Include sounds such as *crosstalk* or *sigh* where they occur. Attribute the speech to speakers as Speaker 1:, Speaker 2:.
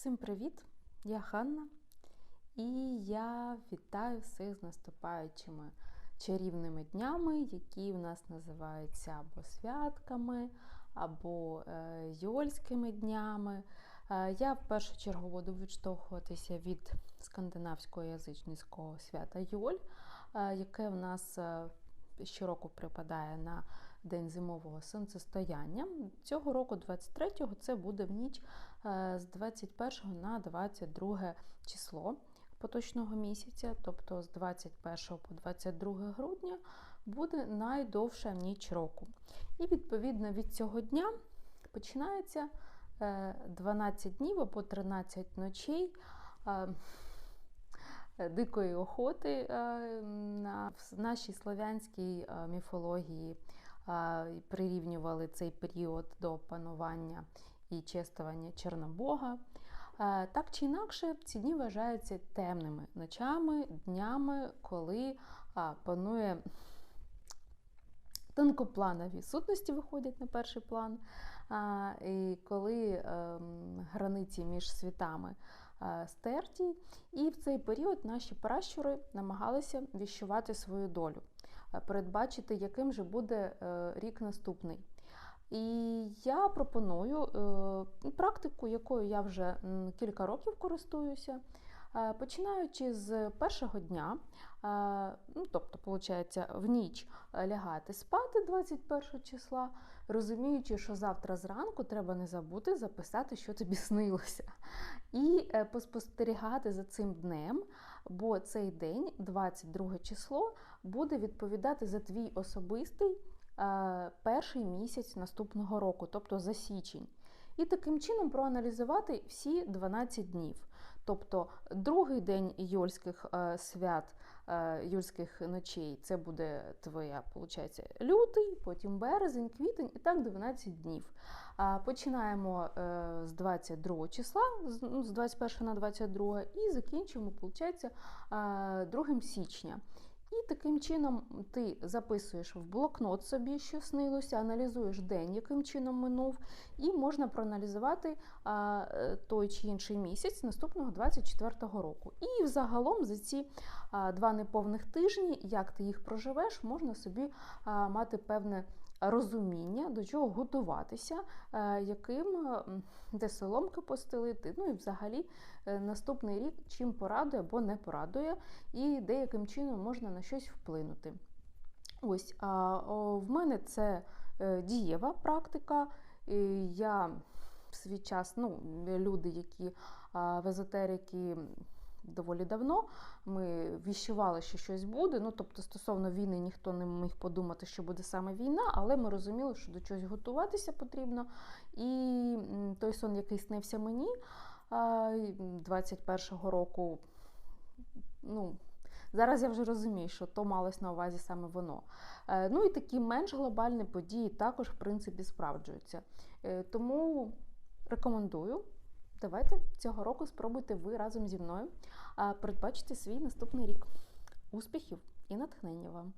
Speaker 1: Всім привіт! Я Ханна, і я вітаю всіх з наступаючими чарівними днями, які в нас називаються або святками, або е, йольськими днями. Е, я в першу чергу буду відштовхуватися від скандинавського язичницького свята Йоль, е, яке в нас щороку припадає на День зимового сонцестояння. Цього року, 23-го, це буде в ніч е, з 21 на 22 число поточного місяця, тобто з 21 по 22 грудня, буде найдовша ніч року. І відповідно від цього дня починається 12 днів або 13 ночей. Е, дикої охоти в нашій слов'янській міфології прирівнювали цей період до панування і чествування Чорнобога. Так чи інакше, ці дні вважаються темними ночами, днями, коли панує тонкопланові сутності виходять на перший план, і коли ем, границі між світами стерті, і в цей період наші пращури намагалися віщувати свою долю. Е, передбачити, яким же буде е, рік наступний. І я пропоную е, практику, якою я вже кілька років користуюся. Починаючи з першого дня, ну, тобто, виходить, в ніч лягати спати 21 числа, розуміючи, що завтра зранку треба не забути записати, що тобі *laughs* снилося. І поспостерігати за цим днем, бо цей день, 22 число, буде відповідати за твій особистий е, перший місяць наступного року, тобто за січень. І таким чином проаналізувати всі 12 днів. Тобто другий день Йольських е, свят, е, Юльських ночей це буде твоя, виходить, лютий, потім березень, квітень і так 12 днів. Починаємо з 22 числа, з 21 ну, на 22 і закінчуємо, виходить, 2 січня. І таким чином ти записуєш в блокнот собі, що снилося, аналізуєш день, яким чином минув, і можна проаналізувати а, е, той чи інший місяць наступного 24-го року. І взагалом за ці а, два неповних тижні, як ти їх проживеш, можна собі а, мати певне розуміння, до чого готуватися, е, яким де соломки постелити, ну і взагалі е, наступний рік чим порадує або не порадує, і деяким чином можна на щось вплинути. Ось, а в мене це е, дієва практика. Я в свій час, ну, люди, які в езотерики доволі давно. Ми віщували, що щось буде. Ну, тобто, стосовно війни ніхто не міг подумати, що буде саме війна, але ми розуміли, що до чогось готуватися потрібно. І той сон, який снився мені 21-го року, ну. Зараз я вже розумію, що то малось на увазі саме воно. Е, ну і такі менш глобальні події також, в принципі, справджуються. Е, тому рекомендую Давайте цього року спробуйте ви разом зі мною передбачити свій наступний рік. Успіхів і натхнення вам!